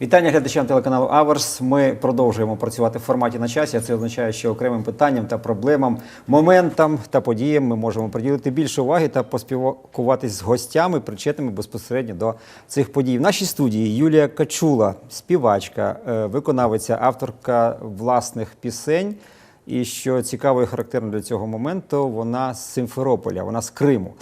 Вітання глядачам телеканалу Аверс. Ми продовжуємо працювати в форматі на часі. Це означає, що окремим питанням та проблемам, моментам та подіям ми можемо приділити більше уваги та поспілкуватись з гостями, причетними безпосередньо до цих подій. В нашій студії Юлія Качула, співачка, е, виконавиця, авторка власних пісень. І що цікаво і характерно для цього моменту, вона з Симферополя, вона з Криму.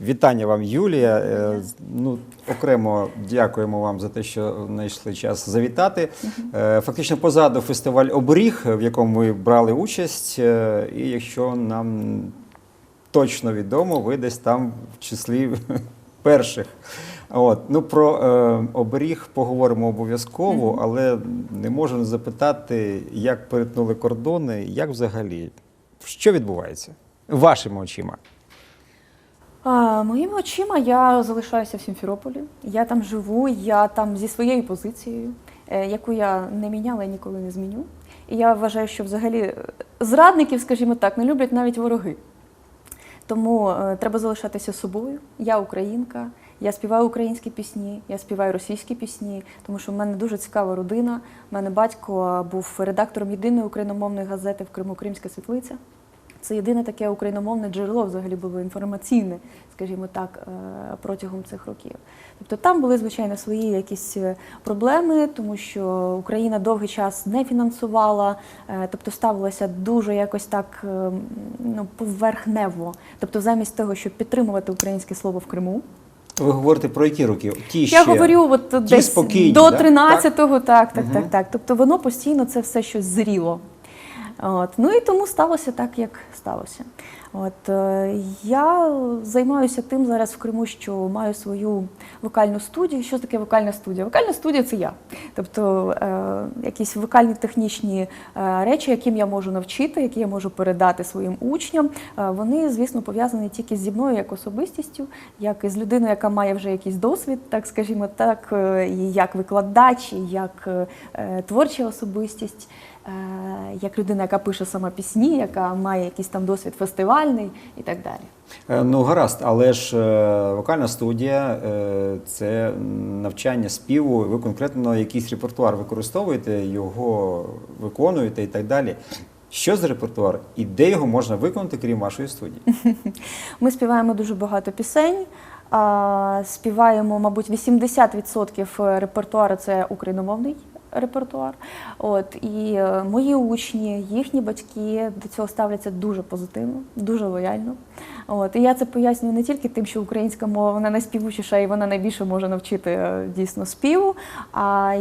Вітання вам, Юлія. Е, Ну, окремо дякуємо вам за те, що знайшли час завітати. Е, Фактично позаду фестиваль Оберіг, в якому ви брали участь. Е, І якщо нам точно відомо, ви десь там в числі перших. От. Ну, про е, оберіг поговоримо обов'язково, але не можу не запитати, як перетнули кордони, як взагалі, що відбувається вашими очима. А, моїми очима я залишаюся в Сімферополі. Я там живу, я там зі своєю позицією, е, яку я не міняла і ніколи не зміню. І я вважаю, що взагалі е, зрадників, скажімо так, не люблять навіть вороги. Тому е, треба залишатися собою. Я українка, я співаю українські пісні, я співаю російські пісні, тому що в мене дуже цікава родина. У мене батько був редактором єдиної україномовної газети в Криму Кримська світлиця. Це єдине таке україномовне джерело взагалі було інформаційне, скажімо так, е, протягом цих років. Тобто там були, звичайно, свої якісь е, проблеми, тому що Україна довгий час не фінансувала, е, тобто ставилася дуже якось так ну, поверхнево. Тобто, замість того, щоб підтримувати українське слово в Криму, Ви говорите про які роки? Ті я ще. говорю, от ті десь спокійні, до да? 13-го, так, так, Мгм. так, так. Тобто воно постійно це все щось зріло. От. Ну і тому сталося так, як сталося. От, е, я займаюся тим зараз в Криму, що маю свою вокальну студію. Що таке вокальна студія? Вокальна студія це я. Тобто е, якісь вокальні технічні е, речі, яким я можу навчити, які я можу передати своїм учням. е, вони, звісно, пов'язані тільки зі мною як особистістю, як із людиною, яка має вже якийсь досвід, так скажімо так, е, як викладач, як е, творча особистість. е, Як людина, яка пише сама пісні, яка має якийсь там досвід фестивальний і так далі. Е, Ну, гаразд, але ж е, вокальна студія е, це навчання співу. Ви конкретно якийсь репертуар використовуєте, його виконуєте і так далі. Що за репертуар і де його можна виконати, крім вашої студії? Ми співаємо дуже багато пісень. Співаємо, мабуть, 80% репертуару це україномовний репертуар. От і е, мої учні, їхні батьки до цього ставляться дуже позитивно, дуже лояльно. От і я це пояснюю не тільки тим, що українська мова вона найспівучіша і вона найбільше може навчити е, дійсно співу. А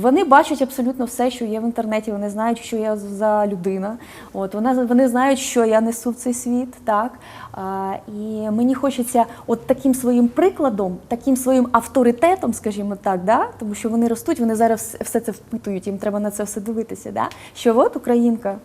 вони бачать абсолютно все, що є в інтернеті. Вони знають, що я за людина. От вона вони знають, що я несу в цей світ, так а, і мені хочеться, от таким своїм прикладом, таким своїм авторитетом, скажімо так, да? тому що вони ростуть, вони зараз все це впитують, їм треба на це все дивитися. Да? Що от українка.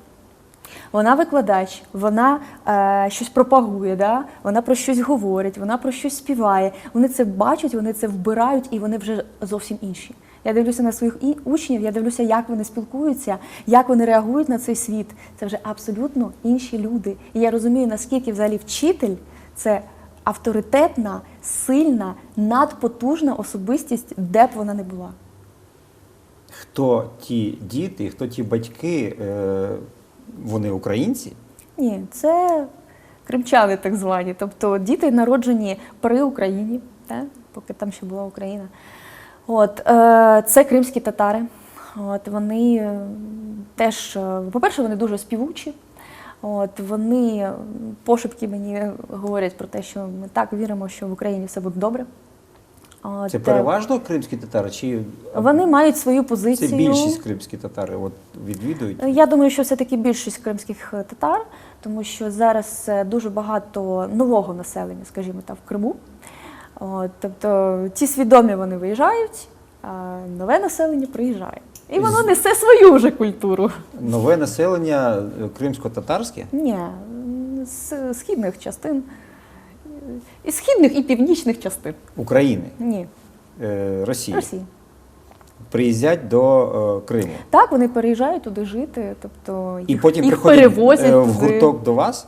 Вона викладач, вона е, щось пропагує, да? вона про щось говорить, вона про щось співає. Вони це бачать, вони це вбирають, і вони вже зовсім інші. Я дивлюся на своїх учнів, я дивлюся, як вони спілкуються, як вони реагують на цей світ. Це вже абсолютно інші люди. І я розумію, наскільки взагалі вчитель це авторитетна, сильна, надпотужна особистість, де б вона не була. Хто ті діти, хто ті батьки, е, вони українці? Ні, це кримчани так звані. Тобто діти народжені при Україні, та? поки там ще була Україна. От, е, це кримські татари. От, вони е, теж, е, по-перше, вони дуже співучі. От, вони пошепки мені говорять про те, що ми так віримо, що в Україні все буде добре. Це е, переважно кримські татари? Чи Вони мають свою позицію. це більшість кримські татари от, відвідують? Я думаю, що все-таки більшість кримських е, татар, тому що зараз е, дуже багато нового населення, скажімо так, в Криму. От, тобто ті свідомі вони виїжджають, а нове населення приїжджає. І воно несе свою вже культуру. Нове населення е, кримсько-татарське? Ні, з східних частин, і східних, і північних частин. України, Ні, е, Росії. Росії. приїздять до е, Криму. Так, вони переїжджають туди жити, тобто І потім їх приходять перевозять е, в туди. гурток до вас.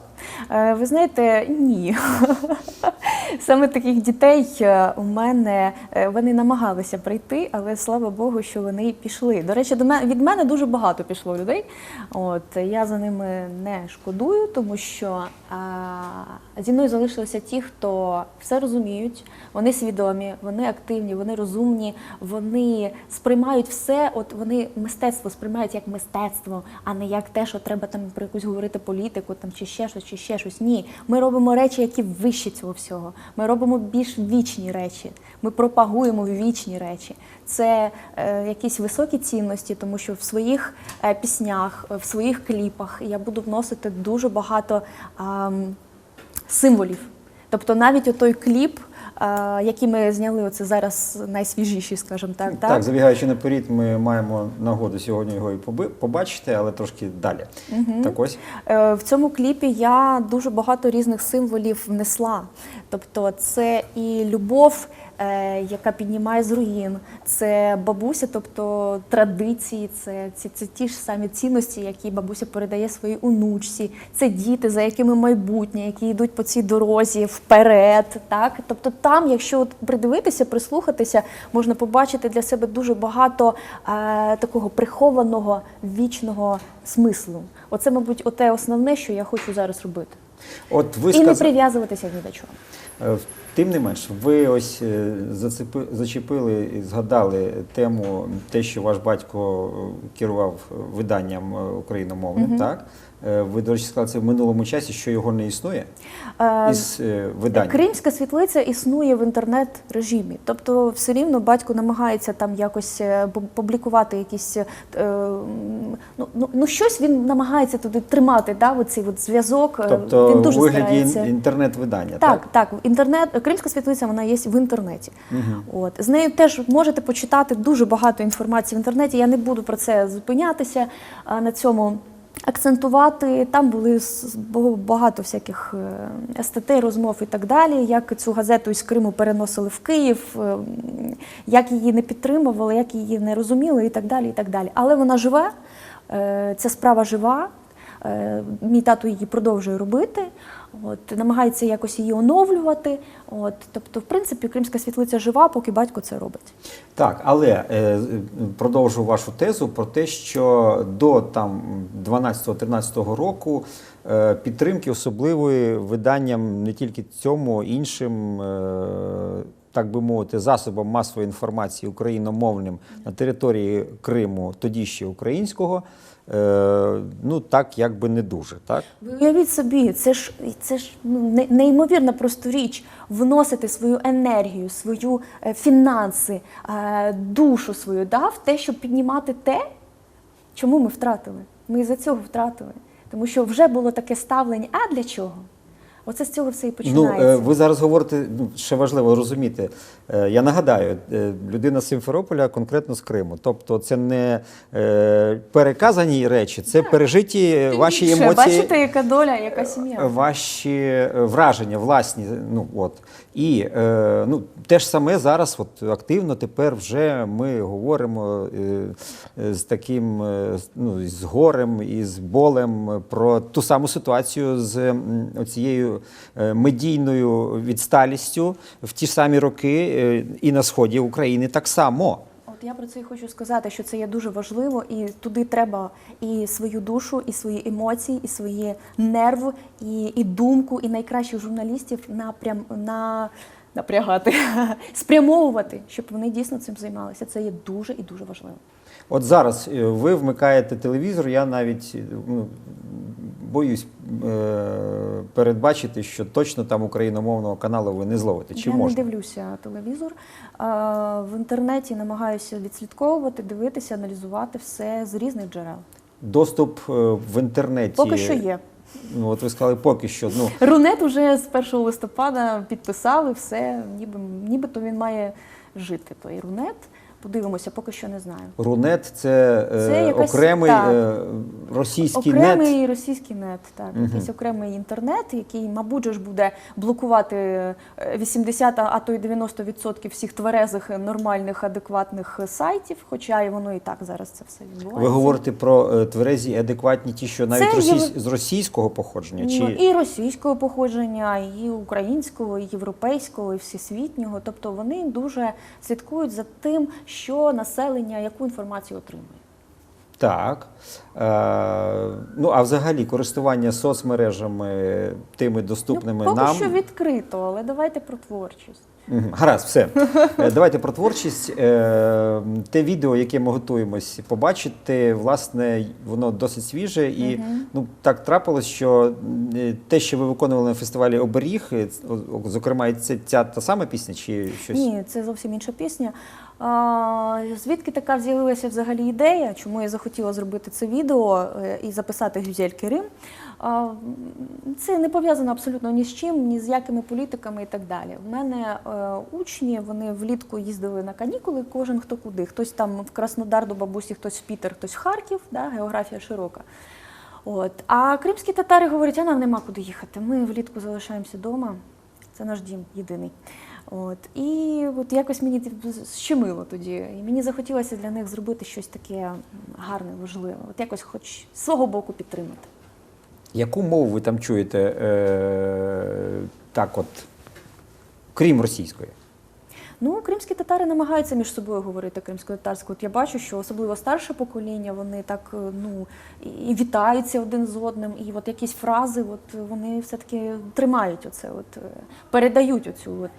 Е, Ви знаєте, ні. Саме таких дітей е, у мене е, вони намагалися прийти, але слава Богу, що вони пішли. До речі, до мене від мене дуже багато пішло людей. От я за ними не шкодую, тому що а, зі мною залишилися ті, хто все розуміють, вони свідомі, вони активні, вони розумні, вони сприймають все. От вони мистецтво сприймають як мистецтво, а не як те, що треба там про якусь говорити політику, там чи ще щось, чи ще щось. Ні, ми робимо речі, які вищі цього всього. Ми робимо більш вічні речі. Ми пропагуємо вічні речі. Це е, якісь високі цінності, тому що в своїх е, піснях, в своїх кліпах я буду вносити дуже багато е, символів. Тобто навіть отой кліп, який ми зняли, оце зараз найсвіжіші, скажімо так. Так, забігаючи наперед, ми маємо нагоду сьогодні його і побачити, але трошки далі. Так ось. Е, В цьому кліпі я дуже багато різних символів внесла. Тобто, це і любов, яка піднімає з руїн, це бабуся, тобто традиції, це, це, це ті ж самі цінності, які бабуся передає своїй онучці, це діти, за якими майбутнє, які йдуть по цій дорозі вперед. Так? Тобто, там, якщо от придивитися, прислухатися, можна побачити для себе дуже багато е, такого прихованого вічного смислу. Оце, мабуть, оте основне, що я хочу зараз робити. От ви І не прив'язуватися ні до чого. Тим не менш, ви ось е, зачепили і згадали тему, те, що ваш батько е, керував виданням е, україномовним, так? Е, Ви, до речі, сказали це в минулому часі, що його не існує Е, із е. Кримська світлиця існує в інтернет-режимі. Тобто, все рівно батько намагається там якось публікувати якісь. Ну, ну, ну щось він намагається туди тримати, да, оцей от зв'язок. Тобто він дуже вигляді старається. інтернет-видання, Так, так, інтернет, кримська світлиця вона є в інтернеті. От з нею теж можете почитати дуже багато інформації в інтернеті. Я не буду про це зупинятися на цьому. Акцентувати там були багато всяких е, статей, розмов і так далі. Як цю газету із Криму переносили в Київ, е, як її не підтримували, як її не розуміли, і так далі. І так далі. Але вона живе, е, ця справа жива. Мій тато її продовжує робити, от, намагається якось її оновлювати. От, тобто, в принципі, кримська світлиця жива, поки батько це робить. Так, але е, продовжу вашу тезу про те, що до там 12-13 року е, підтримки особливої виданням не тільки цьому, іншим, е, так би мовити, засобам масової інформації україномовним на території Криму, тоді ще українського, ну так якби не дуже. Так? Ви уявіть собі, це ж це ж ну, не- неймовірна просто річ вносити свою енергію, свою е, фінанси, е, душу свою да, в те, щоб піднімати те, чому ми втратили. Ми із-за цього втратили. Тому що вже було таке ставлення, а для чого? Оце з цього все і Ну, починається. е, ви зараз говорите, ну, ще важливо розуміти. Е, Я нагадаю, е, людина з Симферополя конкретно з Криму. Тобто це не е, переказані речі, це пережиті ваші Більше, емоції. Бачите, яка доля, яка сім'я. Ваші е, враження, власні, ну от і е, ну те ж саме зараз, от активно тепер вже ми говоримо е, е, з таким е, ну, з горем і з болем про ту саму ситуацію з оцією е, медійною відсталістю в ті самі роки е, і на сході України так само. От я про це і хочу сказати, що це є дуже важливо, і туди треба і свою душу, і свої емоції, і свої нерви, і, і думку, і найкращих журналістів напрям на. Напрягати, спрямовувати, щоб вони дійсно цим займалися. Це є дуже і дуже важливо. От зараз е, ви вмикаєте телевізор, я навіть е, ну, боюсь е, передбачити, що точно там україномовного каналу ви не зловите. Чи я можна? не дивлюся телевізор. А, в інтернеті намагаюся відслідковувати, дивитися, аналізувати все з різних джерел. Доступ в інтернеті. Поки що є. Ну, от ви сказали, поки що. Ну, Рунет уже з 1 листопада підписали все, ніби, нібито він має жити той рунет. Подивимося, поки що не знаю. Рунет це, е, якась- окремий так. е, російський окремий нет. російський нет, так, якийсь окремий інтернет, який, мабуть, ж буде блокувати е, 80, а то й 90% всіх тверезих, нормальних, адекватних сайтів, хоча і воно і так зараз це все відбувається. Ви говорите про е, тверезі, адекватні, ті, що навіть Це російсь- є- з російського походження? Чи... Ну, і російського походження, і українського, і європейського, і всесвітнього. Тобто вони дуже слідкують за тим, що населення, яку інформацію отримує. Так. Е, ну, а взагалі користування соцмережами, тими доступними ну, поки нам. що відкрито, але давайте про творчість. Гаразд, все. Е, Давайте про творчість. Е, Те відео, яке ми готуємось побачити, власне, воно досить свіже. І ну, так трапилось, що е, те, що ви виконували на фестивалі Оберіг, зокрема, це ця та сама пісня, чи щось? Ні, це зовсім інша пісня. А, звідки така з'явилася взагалі ідея? Чому я захотіла зробити це відео і записати Гюзель Керим? Це не пов'язано абсолютно ні з чим, ні з якими політиками і так далі. У мене е, учні вони влітку їздили на канікули, кожен хто куди. Хтось там в Краснодар до бабусі, хтось в Пітер, хтось в Харків, да, географія широка. От. А кримські татари говорять, а нам нема куди їхати. Ми влітку залишаємося вдома. Це наш дім єдиний. От. І от якось мені щемило тоді. І мені захотілося для них зробити щось таке гарне, важливе. От якось хоч з свого боку підтримати. Яку мову ви там чуєте е, так, от, крім російської? Ну, кримські татари намагаються між собою говорити кримсько-татарською. От я бачу, що особливо старше покоління, вони так е, ну і вітаються один з одним, і от якісь фрази, от вони все-таки тримають оце, от е, передають оцю, от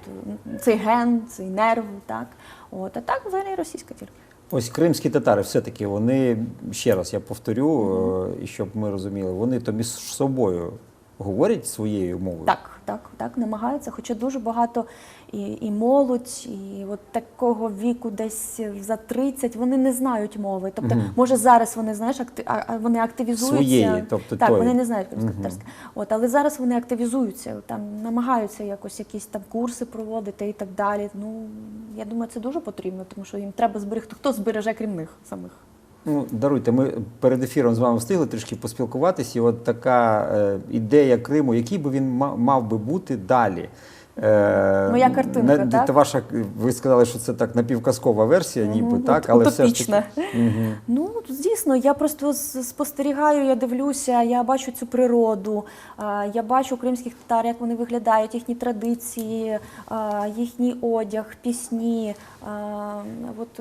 цей ген, цей нерв, так. От, а так взагалі російська тільки. Ось кримські татари, все-таки вони, ще раз я повторю, е, і щоб ми розуміли, вони то між собою говорять своєю мовою. Так, так, так, намагаються, хоча дуже багато і, і молодь, і от такого віку, десь за 30, вони не знають мови. Тобто, Мгм. може, зараз вони знаєш, акти, а, вони активізуються. Своєї, тобто так, тої. вони не знають кримськотарське. От, але зараз вони активізуються, там намагаються якось якісь там курси проводити і так далі. Ну я думаю, це дуже потрібно, тому що їм треба зберегти. Хто збереже крім них самих? Ну, даруйте, ми перед ефіром з вами встигли трішки поспілкуватися. І от така е, ідея Криму, який би він ма- мав би бути далі. Е, Моя картинка, на- так? та ваша, ви сказали, що це так напівказкова версія, ніби Мгм, так, але все ж таки. Ну, дійсно, я просто спостерігаю, я дивлюся, я бачу цю природу, я бачу кримських татар, як вони виглядають, їхні традиції, їхній одяг, пісні. От,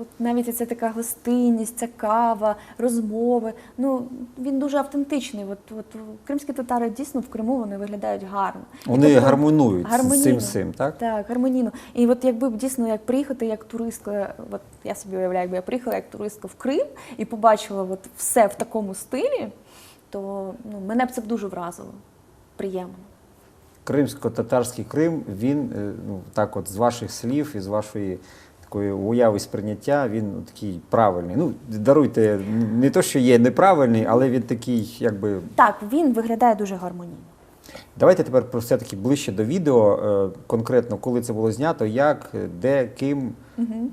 от навіть ця така гостинність, ця кава, розмови. Ну, він дуже автентичний. От, от кримські татари дійсно в Криму вони виглядають гарно. Вони тобто- гармонують з цим Гармонійно. всім, так? Так, гармонійно. І от якби дійсно як приїхати як туристка, от я собі уявляю, якби я приїхала як туристка в Крим і побачила от все в такому стилі, то ну, мене б це б дуже вразило. Приємно. Кримсько-татарський Крим, він е, ну так, от з ваших слів і з вашої такої уяви сприйняття, він такий правильний. Ну, даруйте, не то, що є неправильний, але він такий, якби. Так, він виглядає дуже гармонійно. Давайте тепер про все-таки ближче до відео. е, Конкретно, коли це було знято, як, де, ким. Угу.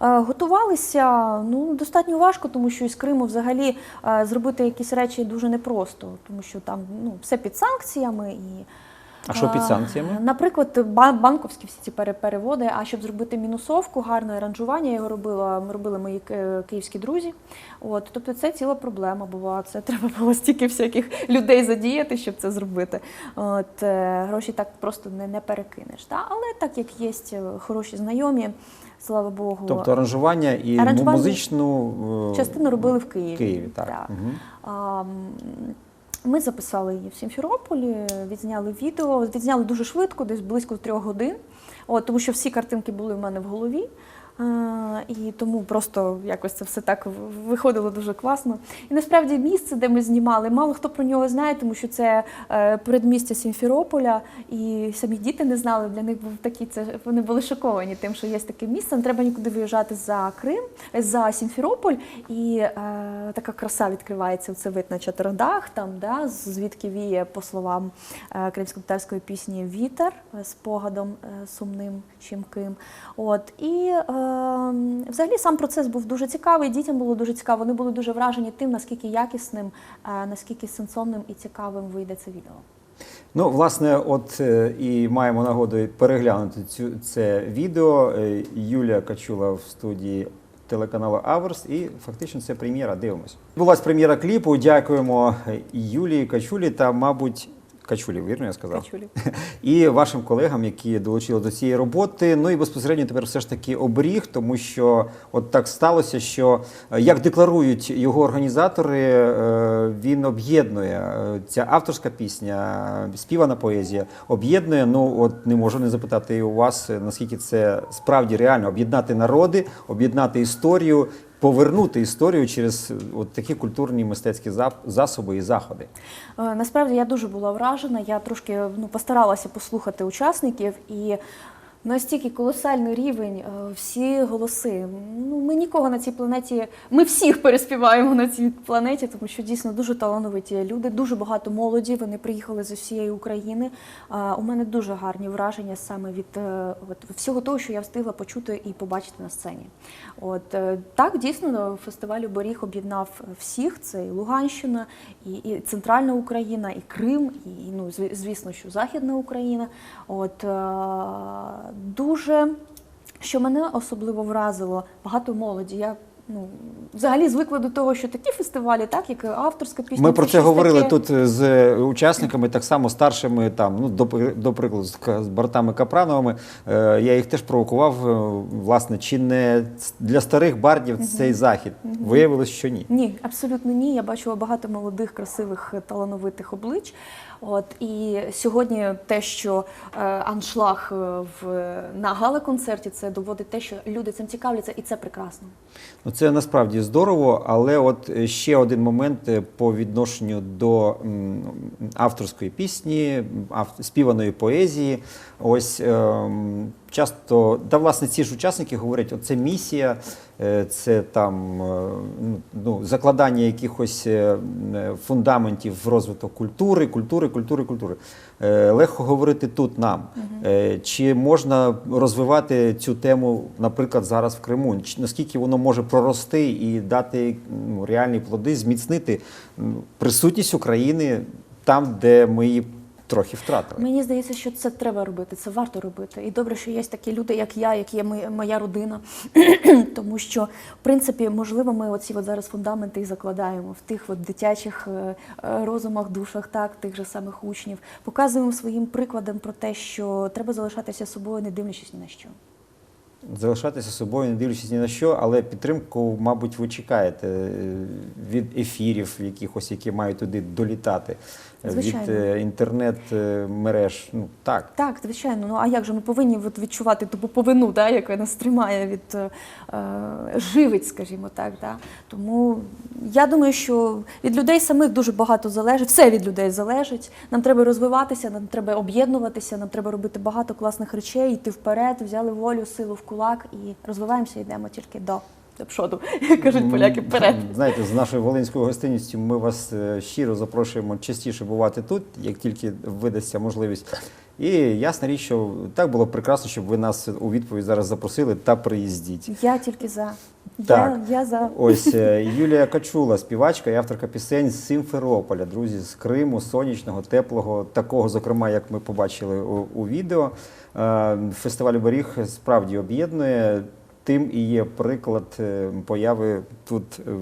Готувалися ну достатньо важко, тому що із Криму взагалі е, зробити якісь речі дуже непросто, тому що там ну все під санкціями і. А що під е, санкціями? Наприклад, ба- банковські всі ці пере- переводи. А щоб зробити мінусовку, гарне аранжування, його робила, робили мої київські друзі. От, тобто це ціла проблема була. Це треба було стільки всяких людей задіяти, щоб це зробити. От, е, гроші так просто не, не перекинеш. Та? Але так як є хороші знайомі, слава Богу. Тобто аранжування і Аранжування- музичну е, Частину робили в Києві. В Києві, так. Так. Мгм. А, Ми записали її в Сімферополі, відзняли відео, відзняли дуже швидко, десь близько трьох годин, От, тому що всі картинки були в мене в голові. А, і тому просто якось це все так виходило дуже класно. І насправді місце, де ми знімали, мало хто про нього знає, тому що це е, передмістя Сімферополя, і самі діти не знали. Для них був такий це вони були шоковані тим, що є таке місце. Не треба нікуди виїжджати за Крим, е, за Сімферополь, і е, така краса відкривається. Це вид на Чатиродах, там да, звідки віє, по словам е, кримсько-татарської пісні Вітер е, з погадом е, сумним щемким. От і е, взагалі сам процес був дуже цікавий, дітям було дуже цікаво. Вони були дуже вражені тим, наскільки якісним, е, наскільки сенсовним і цікавим вийде це відео. Ну, власне, от е, і маємо нагоду переглянути цю це відео. Е, Юлія Качула в студії телеканалу Аверс, і фактично це прем'єра. Дивимось. Була прем'єра кліпу. Дякуємо Юлії Качулі та, мабуть, Качулі, вірно я сказав. Качулі. і вашим колегам, які долучили до цієї роботи. Ну і безпосередньо тепер все ж таки оберіг, тому що от так сталося, що е, як декларують його організатори, е, він об'єднує е, ця авторська пісня, співана поезія, об'єднує. Ну от не можу не запитати і у вас, наскільки це справді реально об'єднати народи, об'єднати історію. Повернути історію через е, от такі культурні мистецькі засоби і заходи. Е, Насправді я дуже була вражена. Я трошки ну, постаралася послухати учасників і. Настільки колосальний рівень, е, всі голоси. Ну, ми нікого на цій планеті, ми всіх переспіваємо на цій планеті, тому що дійсно дуже талановиті люди, дуже багато молоді. Вони приїхали з усієї України. У мене дуже гарні враження саме від е, от, всього того, що я встигла почути і побачити на сцені. От е, так дійсно фестиваль «Оберіг» об'єднав всіх. Це і Луганщина, і, і Центральна Україна, і Крим, і ну звісно, що Західна Україна. От дуже що мене особливо вразило, багато молоді. Я ну взагалі звикла до того, що такі фестивалі, так як авторська пісня. Ми про це говорили таке. тут з учасниками, так само старшими, там, ну, до, до прикладу, з з Капрановими. Е, я їх теж провокував, е, власне, чи не для старих бардів цей захід? Виявилось, що ні. Ні, абсолютно ні. Я бачила багато молодих, красивих, талановитих облич. От і сьогодні те, що е, аншлаг е, в на гала-концерті, це доводить те, що люди цим цікавляться, і це прекрасно. Ну, це насправді здорово, але от е, ще один момент по відношенню до авторської пісні, співаної поезії. Ось ем, часто, та власне ці ж учасники говорять, оце місія, е, це там е, ну, закладання якихось е, фундаментів в розвиток культури, культури, культури, культури. Легко говорити тут нам. Е, Чи можна розвивати цю тему, наприклад, зараз в Криму? Наскільки воно може прорости і дати ну, реальні плоди, зміцнити ну, присутність України там, де ми її трохи втратили? Мені здається, що це треба робити, це варто робити. І добре, що є такі люди, як я, як є моя, родина. Тому що, в принципі, можливо, ми оці от зараз фундаменти і закладаємо в тих от дитячих е, е, розумах, душах, так, тих же самих учнів. Показуємо своїм прикладом про те, що треба залишатися собою, не дивлячись ні на що. Залишатися собою, не дивлячись ні на що, але підтримку, мабуть, ви чекаєте е, від ефірів, якихось, які мають туди долітати, е, Звичайно. від е, інтернет-мереж. Ну так. Так, звичайно. Ну а як же ми повинні відчувати ту поповину, да, яка нас тримає від е, живить, скажімо так. Да? Тому я думаю, що від людей самих дуже багато залежить, все від людей залежить. Нам треба розвиватися, нам треба об'єднуватися, нам треба робити багато класних речей, йти вперед, взяли волю, силу в кулак і розвиваємося, йдемо тільки до, прzodu, як кажуть поляки, вперед. Знаєте, з нашою волинською гостинністю ми вас е, щиро запрошуємо частіше бувати тут, як тільки видасться можливість. І ясна річ, що так було прекрасно, щоб ви нас у відповідь зараз запросили та приїздіть. Я тільки за. Так. Я, я за. Ось е, Юлія Качула, співачка і авторка пісень з Симферополя, друзі, з Криму, сонячного, теплого, такого, зокрема, як ми побачили у, у відео. Е, Фестиваль Беріг справді об'єднує. Тим і є приклад е, появи тут е,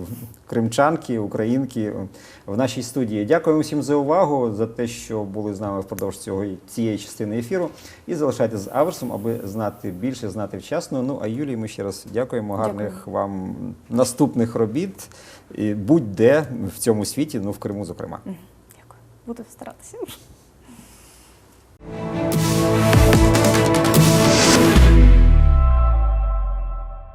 кримчанки, українки е, в нашій студії. Дякуємо всім за увагу, за те, що були з нами впродовж цього цієї частини ефіру. І залишайтеся з Аверсом, аби знати більше, знати вчасно. Ну а Юлії, ми ще раз дякуємо. Гарних вам наступних робіт. Будь-де в цьому світі, ну в Криму, зокрема. Дякую. Буду старатися.